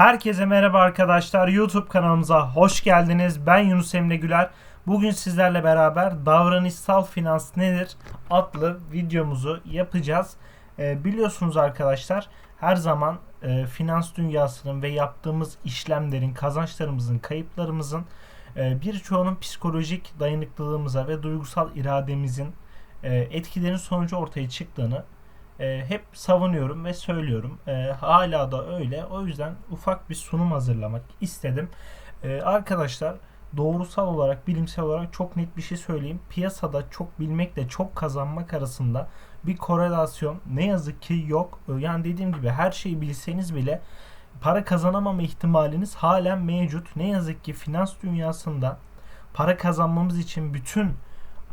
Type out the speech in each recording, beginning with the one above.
Herkese merhaba arkadaşlar. YouTube kanalımıza hoş geldiniz. Ben Yunus Emre Güler. Bugün sizlerle beraber davranışsal finans nedir adlı videomuzu yapacağız. Ee, biliyorsunuz arkadaşlar her zaman e, finans dünyasının ve yaptığımız işlemlerin, kazançlarımızın, kayıplarımızın e, birçoğunun psikolojik dayanıklılığımıza ve duygusal irademizin e, etkilerinin sonucu ortaya çıktığını e, hep savunuyorum ve söylüyorum. E, hala da öyle. O yüzden ufak bir sunum hazırlamak istedim. E, arkadaşlar doğrusal olarak, bilimsel olarak çok net bir şey söyleyeyim. Piyasada çok bilmekle çok kazanmak arasında bir korelasyon ne yazık ki yok. Yani dediğim gibi her şeyi bilseniz bile para kazanamama ihtimaliniz halen mevcut. Ne yazık ki finans dünyasında para kazanmamız için bütün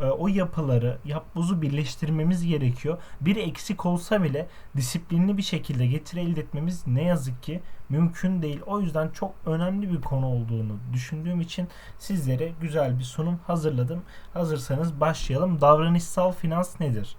o yapıları, yapbozu birleştirmemiz gerekiyor. Bir eksik olsa bile disiplinli bir şekilde getiri elde etmemiz ne yazık ki mümkün değil. O yüzden çok önemli bir konu olduğunu düşündüğüm için sizlere güzel bir sunum hazırladım. Hazırsanız başlayalım. Davranışsal finans nedir?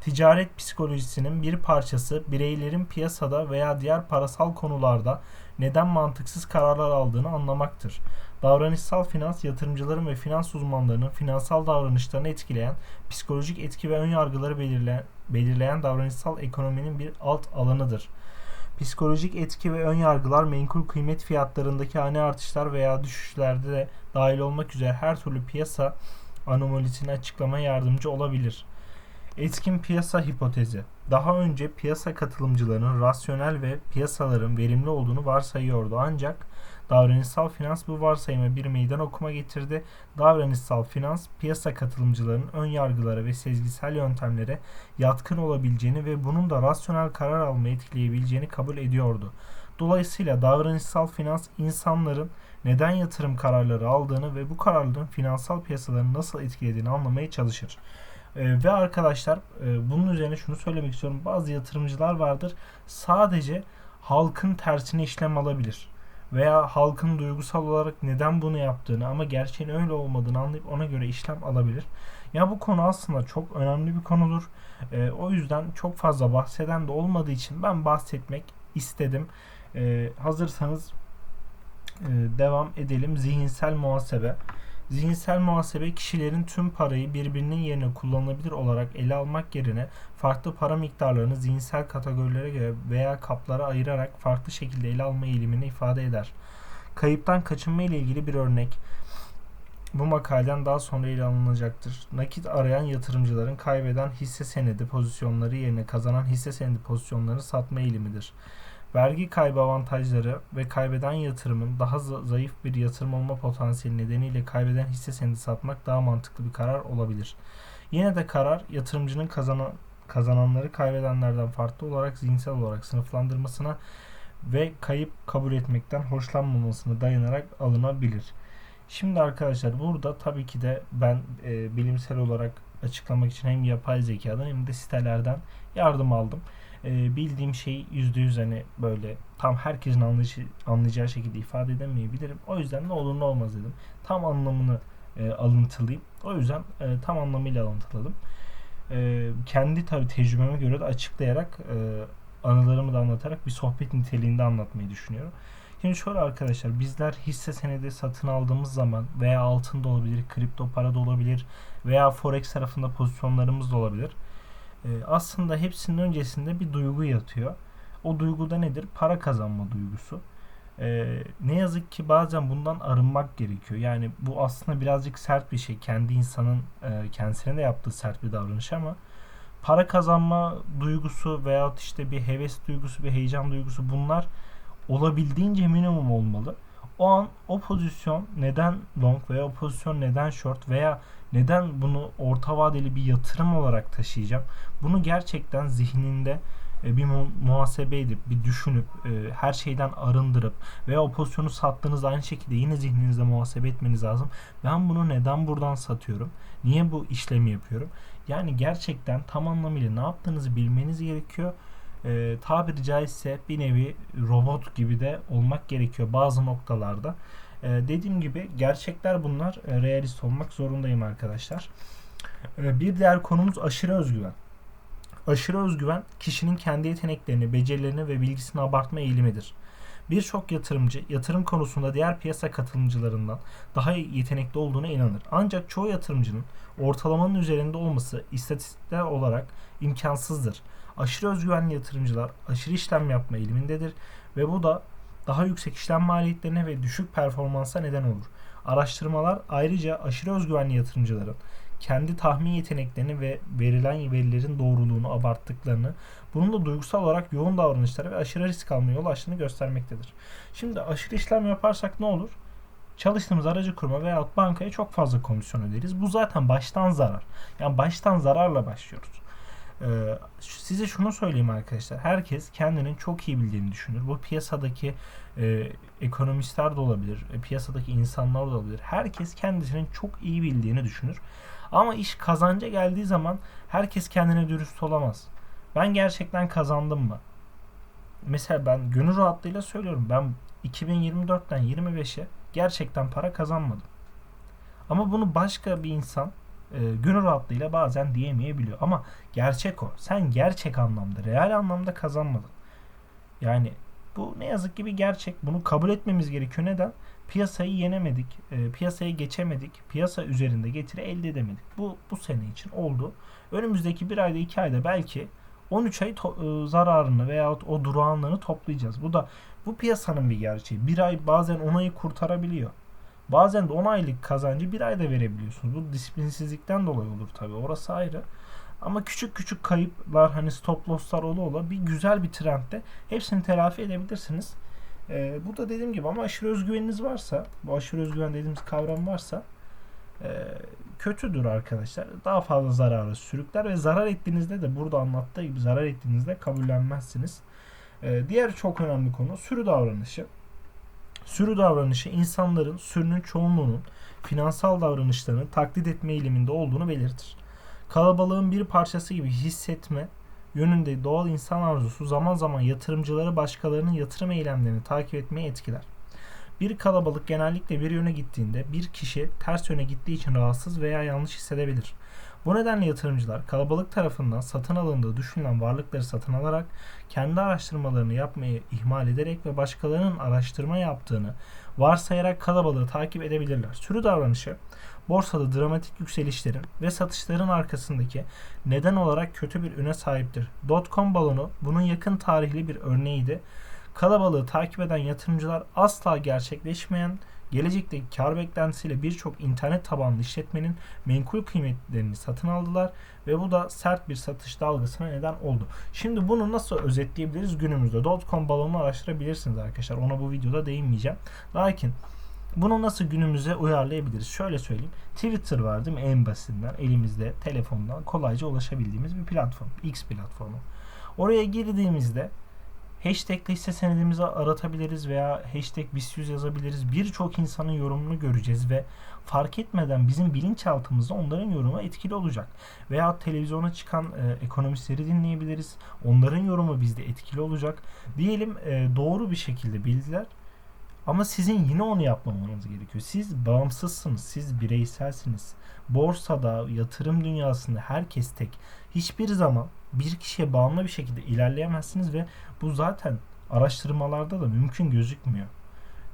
Ticaret psikolojisinin bir parçası bireylerin piyasada veya diğer parasal konularda neden mantıksız kararlar aldığını anlamaktır. Davranışsal finans yatırımcıların ve finans uzmanlarının finansal davranışlarını etkileyen psikolojik etki ve ön yargıları belirleyen, belirleyen davranışsal ekonominin bir alt alanıdır. Psikolojik etki ve ön yargılar menkul kıymet fiyatlarındaki ani artışlar veya düşüşlerde de dahil olmak üzere her türlü piyasa anomalisini açıklamaya yardımcı olabilir. Etkin piyasa hipotezi. Daha önce piyasa katılımcılarının rasyonel ve piyasaların verimli olduğunu varsayıyordu ancak davranışsal finans bu varsayıma bir meydan okuma getirdi. Davranışsal finans piyasa katılımcılarının ön yargılara ve sezgisel yöntemlere yatkın olabileceğini ve bunun da rasyonel karar almayı etkileyebileceğini kabul ediyordu. Dolayısıyla davranışsal finans insanların neden yatırım kararları aldığını ve bu kararların finansal piyasaları nasıl etkilediğini anlamaya çalışır. Ee, ve arkadaşlar e, bunun üzerine şunu söylemek istiyorum. Bazı yatırımcılar vardır. Sadece halkın tersine işlem alabilir. Veya halkın duygusal olarak neden bunu yaptığını ama gerçeğin öyle olmadığını anlayıp ona göre işlem alabilir. Ya bu konu aslında çok önemli bir konudur. Ee, o yüzden çok fazla bahseden de olmadığı için ben bahsetmek istedim. Ee, hazırsanız e, devam edelim. Zihinsel muhasebe. Zihinsel muhasebe kişilerin tüm parayı birbirinin yerine kullanılabilir olarak ele almak yerine farklı para miktarlarını zihinsel kategorilere göre veya kaplara ayırarak farklı şekilde ele alma eğilimini ifade eder. Kayıptan kaçınma ile ilgili bir örnek bu makaleden daha sonra ele alınacaktır. Nakit arayan yatırımcıların kaybeden hisse senedi pozisyonları yerine kazanan hisse senedi pozisyonlarını satma eğilimidir. Vergi kaybı avantajları ve kaybeden yatırımın daha zayıf bir yatırım olma potansiyeli nedeniyle kaybeden hisse senedi satmak daha mantıklı bir karar olabilir. Yine de karar yatırımcının kazanan, kazananları kaybedenlerden farklı olarak zihinsel olarak sınıflandırmasına ve kayıp kabul etmekten hoşlanmamasına dayanarak alınabilir. Şimdi arkadaşlar burada tabii ki de ben e, bilimsel olarak açıklamak için hem yapay zekadan hem de sitelerden yardım aldım e, bildiğim şeyi %100 hani böyle tam herkesin anlayışı, anlayacağı şekilde ifade edemeyebilirim. O yüzden ne olur ne olmaz dedim. Tam anlamını e, alıntılayayım. O yüzden e, tam anlamıyla alıntıladım. E, kendi tabi tecrübeme göre de açıklayarak e, anılarımı da anlatarak bir sohbet niteliğinde anlatmayı düşünüyorum. Şimdi şöyle arkadaşlar bizler hisse senedi satın aldığımız zaman veya altın da olabilir, kripto para da olabilir veya forex tarafında pozisyonlarımız da olabilir aslında hepsinin öncesinde bir duygu yatıyor. O duyguda nedir? Para kazanma duygusu. E, ne yazık ki bazen bundan arınmak gerekiyor. Yani bu aslında birazcık sert bir şey. Kendi insanın e, kendisine de yaptığı sert bir davranış ama para kazanma duygusu veyahut işte bir heves duygusu, bir heyecan duygusu bunlar olabildiğince minimum olmalı. O an o pozisyon neden long veya o pozisyon neden short veya neden bunu orta vadeli bir yatırım olarak taşıyacağım? Bunu gerçekten zihninde e, bir muhasebe edip bir düşünüp e, her şeyden arındırıp veya o pozisyonu sattığınız aynı şekilde yine zihninizde muhasebe etmeniz lazım. Ben bunu neden buradan satıyorum? Niye bu işlemi yapıyorum? Yani gerçekten tam anlamıyla ne yaptığınızı bilmeniz gerekiyor. E, tabiri caizse bir nevi robot gibi de olmak gerekiyor bazı noktalarda. E, dediğim gibi gerçekler bunlar. E, realist olmak zorundayım arkadaşlar. E, bir diğer konumuz aşırı özgüven. Aşırı özgüven kişinin kendi yeteneklerini, becerilerini ve bilgisini abartma eğilimidir. Birçok yatırımcı yatırım konusunda diğer piyasa katılımcılarından daha yetenekli olduğuna inanır. Ancak çoğu yatırımcının ortalamanın üzerinde olması istatistikler olarak imkansızdır. Aşırı özgüvenli yatırımcılar aşırı işlem yapma eğilimindedir ve bu da daha yüksek işlem maliyetlerine ve düşük performansa neden olur. Araştırmalar ayrıca aşırı özgüvenli yatırımcıların kendi tahmin yeteneklerini ve verilen verilerin doğruluğunu abarttıklarını, bunun da duygusal olarak yoğun davranışlara ve aşırı risk almaya yol açtığını göstermektedir. Şimdi aşırı işlem yaparsak ne olur? Çalıştığımız aracı kurma veya bankaya çok fazla komisyon öderiz. Bu zaten baştan zarar. Yani baştan zararla başlıyoruz. Ee, size şunu söyleyeyim arkadaşlar. Herkes kendinin çok iyi bildiğini düşünür. Bu piyasadaki e, ekonomistler de olabilir, e, piyasadaki insanlar da olabilir. Herkes kendisinin çok iyi bildiğini düşünür. Ama iş kazanca geldiği zaman herkes kendine dürüst olamaz. Ben gerçekten kazandım mı? Mesela ben gönül rahatlığıyla söylüyorum. Ben 2024'ten 25'e gerçekten para kazanmadım. Ama bunu başka bir insan e, gönül rahatlığıyla bazen diyemeyebiliyor. Ama gerçek o. Sen gerçek anlamda, real anlamda kazanmadın. Yani bu ne yazık ki bir gerçek. Bunu kabul etmemiz gerekiyor. Neden? Piyasayı yenemedik, e, piyasaya geçemedik, piyasa üzerinde getiri elde edemedik. Bu bu sene için oldu. Önümüzdeki bir ayda iki ayda belki 13 ay to- e, zararını veya o durağanlığını toplayacağız. Bu da bu piyasanın bir gerçeği. Bir ay bazen 10 ayı kurtarabiliyor. Bazen de 10 aylık kazancı bir ayda verebiliyorsunuz. Bu disiplinsizlikten dolayı olur tabi. Orası ayrı. Ama küçük küçük kayıplar hani stop losslar ola ola bir güzel bir trendde hepsini telafi edebilirsiniz. Ee, bu da dediğim gibi ama aşırı özgüveniniz varsa bu aşırı özgüven dediğimiz kavram varsa e, kötüdür arkadaşlar. Daha fazla zararı sürükler ve zarar ettiğinizde de burada anlattığı gibi zarar ettiğinizde kabullenmezsiniz. Ee, diğer çok önemli konu sürü davranışı. Sürü davranışı insanların sürünün çoğunluğunun finansal davranışlarını taklit etme eğiliminde olduğunu belirtir. Kalabalığın bir parçası gibi hissetme yönünde doğal insan arzusu zaman zaman yatırımcıları başkalarının yatırım eylemlerini takip etmeye etkiler. Bir kalabalık genellikle bir yöne gittiğinde bir kişi ters yöne gittiği için rahatsız veya yanlış hissedebilir. Bu nedenle yatırımcılar kalabalık tarafından satın alındığı düşünülen varlıkları satın alarak kendi araştırmalarını yapmayı ihmal ederek ve başkalarının araştırma yaptığını varsayarak kalabalığı takip edebilirler. Sürü davranışı borsada dramatik yükselişlerin ve satışların arkasındaki neden olarak kötü bir üne sahiptir. Dotcom balonu bunun yakın tarihli bir örneğiydi. Kalabalığı takip eden yatırımcılar asla gerçekleşmeyen gelecekteki kar beklentisiyle birçok internet tabanlı işletmenin menkul kıymetlerini satın aldılar ve bu da sert bir satış dalgasına neden oldu. Şimdi bunu nasıl özetleyebiliriz günümüzde? Dotcom balonunu araştırabilirsiniz arkadaşlar. Ona bu videoda değinmeyeceğim. Lakin bunu nasıl günümüze uyarlayabiliriz? Şöyle söyleyeyim. Twitter var değil mi? En basitinden elimizde telefondan kolayca ulaşabildiğimiz bir platform. X platformu. Oraya girdiğimizde Hashtag hisse senedimizi aratabiliriz veya hashtag BIST100 yazabiliriz. Birçok insanın yorumunu göreceğiz ve fark etmeden bizim bilinçaltımızda onların yorumu etkili olacak. Veya televizyona çıkan e, ekonomistleri dinleyebiliriz. Onların yorumu bizde etkili olacak. Diyelim e, doğru bir şekilde bildiler. Ama sizin yine onu yapmamanız gerekiyor. Siz bağımsızsınız, siz bireyselsiniz. Borsada, yatırım dünyasında herkes tek. Hiçbir zaman bir kişiye bağımlı bir şekilde ilerleyemezsiniz ve bu zaten araştırmalarda da mümkün gözükmüyor.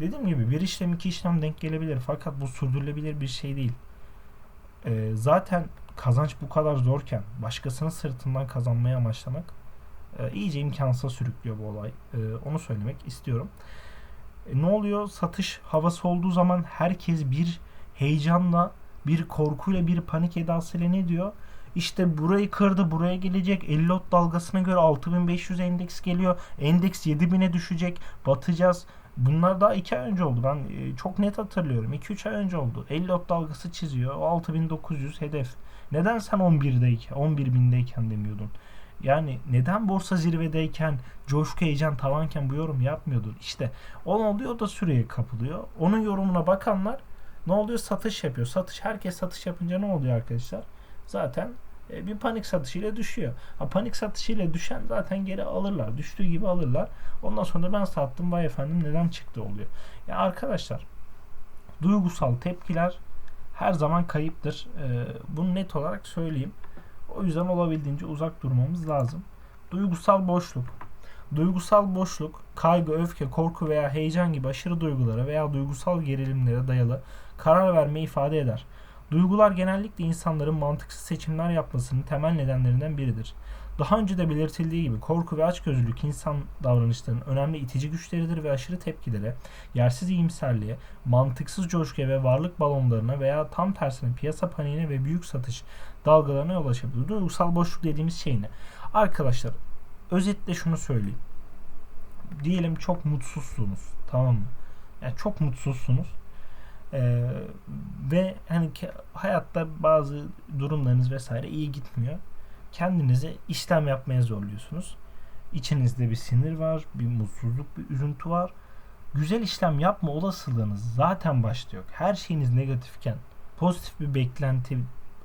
Dediğim gibi bir işlem iki işlem denk gelebilir fakat bu sürdürülebilir bir şey değil. Ee, zaten kazanç bu kadar zorken başkasının sırtından kazanmaya amaçlamak e, iyice imkansıza sürüklüyor bu olay. E, onu söylemek istiyorum. E, ne oluyor? Satış havası olduğu zaman herkes bir heyecanla, bir korkuyla, bir panik edasıyla ne diyor? İşte burayı kırdı buraya gelecek 50 lot dalgasına göre 6500 endeks geliyor. Endeks 7000'e düşecek batacağız. Bunlar daha 2 ay önce oldu. Ben e, çok net hatırlıyorum. 2-3 ay önce oldu. 50 lot dalgası çiziyor. O 6900 hedef. Neden sen 11'deyken, 11.000'deyken demiyordun? Yani neden borsa zirvedeyken, coşku heyecan tavanken bu yorum yapmıyordun? İşte o oluyor da süreye kapılıyor. Onun yorumuna bakanlar ne oluyor? Satış yapıyor. Satış herkes satış yapınca ne oluyor arkadaşlar? Zaten e, bir panik satışıyla düşüyor. Ha, panik satışıyla düşen zaten geri alırlar. Düştüğü gibi alırlar. Ondan sonra ben sattım vay efendim neden çıktı oluyor. Ya arkadaşlar duygusal tepkiler her zaman kayıptır. Ee, bunu net olarak söyleyeyim. O yüzden olabildiğince uzak durmamız lazım. Duygusal boşluk. Duygusal boşluk, kaygı, öfke, korku veya heyecan gibi aşırı duygulara veya duygusal gerilimlere dayalı karar verme ifade eder. Duygular genellikle insanların mantıksız seçimler yapmasının temel nedenlerinden biridir. Daha önce de belirtildiği gibi korku ve açgözlülük insan davranışlarının önemli itici güçleridir ve aşırı tepkilere, yersiz iyimserliğe, mantıksız coşkuya ve varlık balonlarına veya tam tersine piyasa paniğine ve büyük satış dalgalarına yol açabilir. Duygusal boşluk dediğimiz şey ne? Arkadaşlar özetle şunu söyleyeyim. Diyelim çok mutsuzsunuz. Tamam mı? Yani çok mutsuzsunuz. Ee, ve hani hayatta bazı durumlarınız vesaire iyi gitmiyor kendinizi işlem yapmaya zorluyorsunuz. İçinizde bir sinir var, bir mutsuzluk, bir üzüntü var. Güzel işlem yapma olasılığınız zaten başta yok. Her şeyiniz negatifken pozitif bir beklenti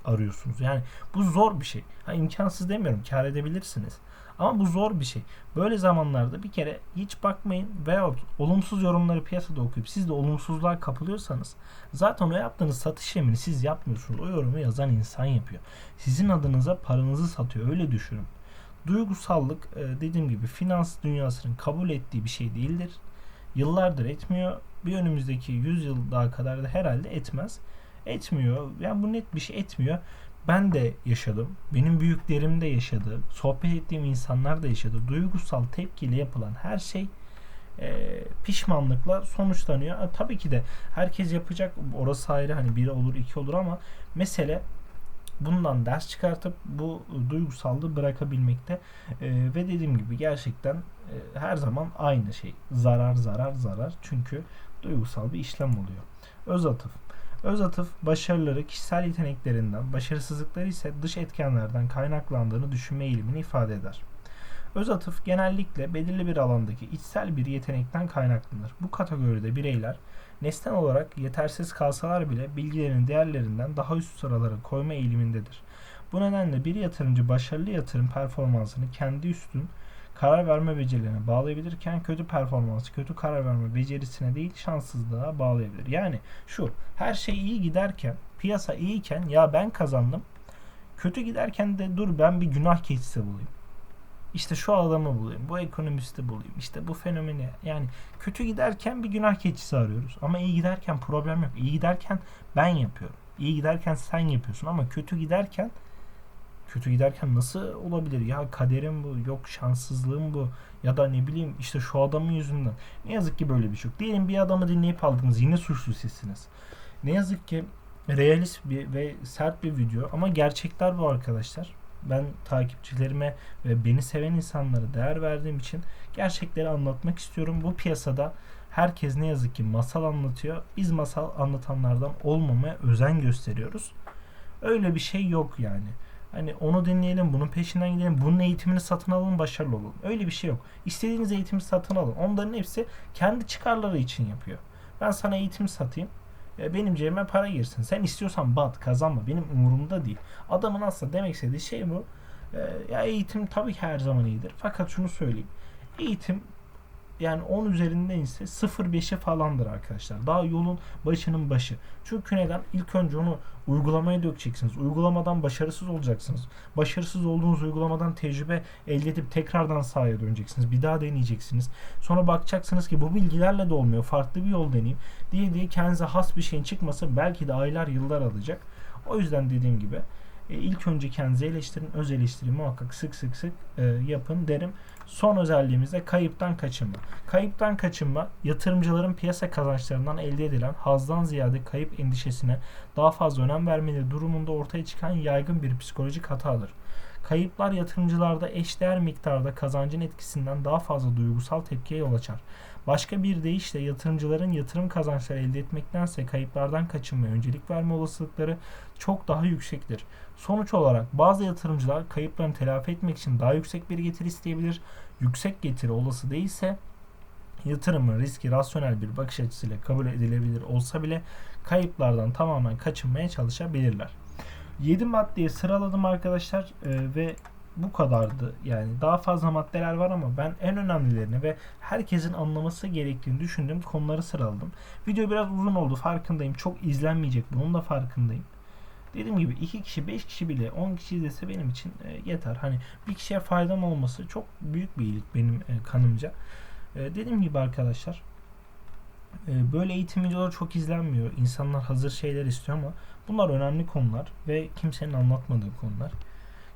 arıyorsunuz. Yani bu zor bir şey. Ha, imkansız demiyorum. Kar edebilirsiniz. Ama bu zor bir şey. Böyle zamanlarda bir kere hiç bakmayın veyahut olumsuz yorumları piyasada okuyup siz de olumsuzluğa kapılıyorsanız zaten o yaptığınız satış yemini siz yapmıyorsunuz. O yorumu yazan insan yapıyor. Sizin adınıza paranızı satıyor. Öyle düşünün. Duygusallık e, dediğim gibi finans dünyasının kabul ettiği bir şey değildir. Yıllardır etmiyor. Bir önümüzdeki 100 yıl daha kadar da herhalde etmez. Etmiyor. Yani bu net bir şey etmiyor ben de yaşadım. Benim büyüklerim de yaşadı. Sohbet ettiğim insanlar da yaşadı. Duygusal tepkiyle yapılan her şey e, pişmanlıkla sonuçlanıyor. E, tabii ki de herkes yapacak. Orası ayrı hani biri olur iki olur ama mesele bundan ders çıkartıp bu duygusallığı bırakabilmekte e, ve dediğim gibi gerçekten e, her zaman aynı şey zarar zarar zarar çünkü duygusal bir işlem oluyor. Öz atıf Öz atıf başarıları kişisel yeteneklerinden, başarısızlıkları ise dış etkenlerden kaynaklandığını düşünme eğilimini ifade eder. Öz atıf genellikle belirli bir alandaki içsel bir yetenekten kaynaklanır. Bu kategoride bireyler nesnel olarak yetersiz kalsalar bile bilgilerin değerlerinden daha üst sıralara koyma eğilimindedir. Bu nedenle bir yatırımcı başarılı yatırım performansını kendi üstün karar verme becerilerine bağlayabilirken kötü performansı kötü karar verme becerisine değil şanssızlığa bağlayabilir. Yani şu her şey iyi giderken piyasa iyiyken ya ben kazandım kötü giderken de dur ben bir günah keçisi bulayım. İşte şu adamı bulayım, bu ekonomisti bulayım, işte bu fenomeni yani kötü giderken bir günah keçisi arıyoruz. Ama iyi giderken problem yok. İyi giderken ben yapıyorum. İyi giderken sen yapıyorsun ama kötü giderken kötü giderken nasıl olabilir? Ya kaderim bu yok şanssızlığım bu. Ya da ne bileyim işte şu adamın yüzünden. Ne yazık ki böyle bir şey yok. Diyelim bir adamı dinleyip aldınız yine suçlu sizsiniz. Ne yazık ki realist bir ve sert bir video ama gerçekler bu arkadaşlar. Ben takipçilerime ve beni seven insanlara değer verdiğim için gerçekleri anlatmak istiyorum. Bu piyasada herkes ne yazık ki masal anlatıyor. Biz masal anlatanlardan olmamaya özen gösteriyoruz. Öyle bir şey yok yani Hani onu dinleyelim, bunun peşinden gidelim, bunun eğitimini satın alalım, başarılı olalım. Öyle bir şey yok. İstediğiniz eğitimi satın alın. Onların hepsi kendi çıkarları için yapıyor. Ben sana eğitim satayım. E, benim cebime para girsin. Sen istiyorsan bat, kazanma. Benim umurumda değil. Adamın aslında demek istediği şey bu. E, ya eğitim tabii ki her zaman iyidir. Fakat şunu söyleyeyim. Eğitim yani 10 üzerinden ise 0.5'e falandır arkadaşlar. Daha yolun başının başı. Çünkü neden? İlk önce onu uygulamaya dökeceksiniz. Uygulamadan başarısız olacaksınız. Başarısız olduğunuz uygulamadan tecrübe elde edip tekrardan sahaya döneceksiniz. Bir daha deneyeceksiniz. Sonra bakacaksınız ki bu bilgilerle de olmuyor. Farklı bir yol deneyeyim diye diye kendinize has bir şeyin çıkması belki de aylar yıllar alacak. O yüzden dediğim gibi e, ilk önce kendinizi eleştirin. Öz eleştiri muhakkak sık sık sık e, yapın derim. Son özelliğimiz de kayıptan kaçınma. Kayıptan kaçınma yatırımcıların piyasa kazançlarından elde edilen hazdan ziyade kayıp endişesine daha fazla önem vermeleri durumunda ortaya çıkan yaygın bir psikolojik hatadır. Kayıplar yatırımcılarda eşdeğer miktarda kazancın etkisinden daha fazla duygusal tepkiye yol açar. Başka bir deyişle yatırımcıların yatırım kazançları elde etmektense kayıplardan kaçınmaya öncelik verme olasılıkları çok daha yüksektir. Sonuç olarak bazı yatırımcılar kayıplarını telafi etmek için daha yüksek bir getiri isteyebilir. Yüksek getiri olası değilse yatırımın riski rasyonel bir bakış açısıyla kabul edilebilir olsa bile kayıplardan tamamen kaçınmaya çalışabilirler. 7 maddeyi sıraladım arkadaşlar ee, ve bu kadardı. Yani daha fazla maddeler var ama ben en önemlilerini ve herkesin anlaması gerektiğini düşündüğüm konuları sıraladım. Video biraz uzun oldu farkındayım. Çok izlenmeyecek bunun da farkındayım. Dediğim gibi 2 kişi, 5 kişi bile 10 kişi izlese benim için e, yeter. Hani bir kişiye faydam olması çok büyük bir iyilik benim e, kanımca. E, dediğim gibi arkadaşlar e, böyle eğitim videoları çok izlenmiyor. İnsanlar hazır şeyler istiyor ama bunlar önemli konular ve kimsenin anlatmadığı konular.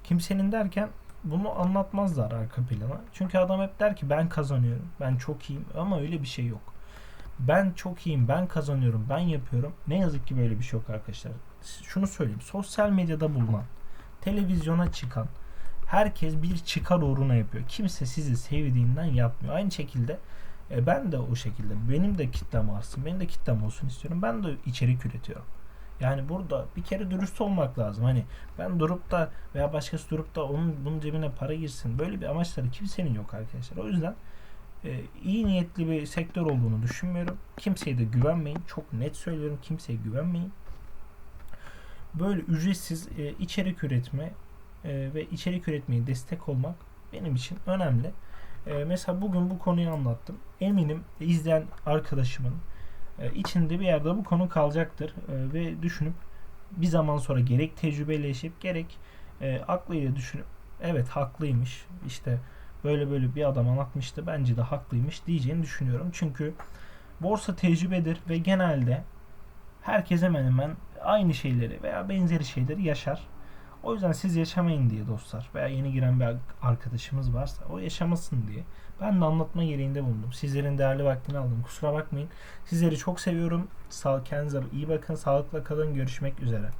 Kimsenin derken bunu anlatmazlar arka plana. Çünkü adam hep der ki ben kazanıyorum, ben çok iyiyim ama öyle bir şey yok. Ben çok iyiyim, ben kazanıyorum, ben yapıyorum. Ne yazık ki böyle bir şey yok arkadaşlar. Şunu söyleyeyim, sosyal medyada bulunan, televizyona çıkan, herkes bir çıkar uğruna yapıyor. Kimse sizi sevdiğinden yapmıyor. Aynı şekilde e, ben de o şekilde. Benim de kitlem artsın, benim de kitlem olsun istiyorum. Ben de içerik üretiyorum. Yani burada bir kere dürüst olmak lazım. Hani ben durup da veya başkası durup da onun bunun cebine para girsin. Böyle bir amaçları kimsenin yok arkadaşlar. O yüzden e, iyi niyetli bir sektör olduğunu düşünmüyorum. Kimseye de güvenmeyin. Çok net söylüyorum. Kimseye güvenmeyin. Böyle ücretsiz e, içerik üretme e, ve içerik üretmeye destek olmak benim için önemli. E, mesela bugün bu konuyu anlattım. Eminim izleyen arkadaşımın içinde bir yerde bu konu kalacaktır E, ve düşünüp bir zaman sonra gerek tecrübeleşip gerek e, aklıyla düşünüp evet haklıymış işte böyle böyle bir adam anlatmıştı bence de haklıymış diyeceğini düşünüyorum. Çünkü borsa tecrübedir ve genelde herkes hemen hemen aynı şeyleri veya benzeri şeyleri yaşar. O yüzden siz yaşamayın diye dostlar veya yeni giren bir arkadaşımız varsa o yaşamasın diye ben de anlatma gereğinde bulundum. Sizlerin değerli vaktini aldım. Kusura bakmayın. Sizleri çok seviyorum. Sağ, kendinize iyi bakın. Sağlıkla kalın. Görüşmek üzere.